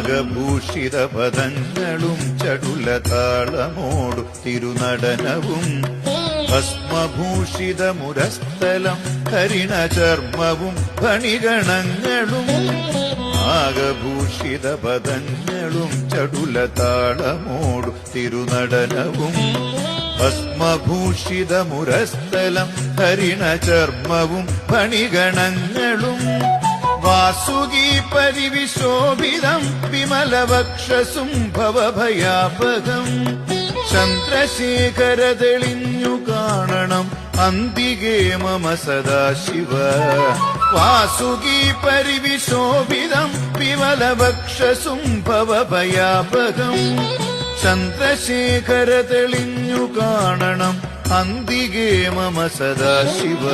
നാഗഭൂഷിത പദങ്ങളും ചടുലതാളമോടു തിരുനടനവും ഭസ്മഭൂഷിത മുരസ്ഥലം ഹരിണചർമ്മവും ഫണിഗണങ്ങളും പദങ്ങളും ചടുലതാളമോടു തിരുനടനവും ഭസ്മഭൂഷിത മുരസ്ഥലം ഹരിണചർമ്മവും ഫണിഗണങ്ങളും വാസുകി പരിവിശോഭിതം വിമലവക്ഷസും ഭവഭയാപകം ചന്ദ്രശേഖര തെളിഞ്ഞു കാണണം അന്തികേ മമ സദാശിവ. വാസുകി പരിവിശോഭിതം വിമലവക്ഷസും ഭവഭയാപകം ചന്ദ്രശേഖര തെളിഞ്ഞു കാണണം അന്തികേ മമ സദാശിവ.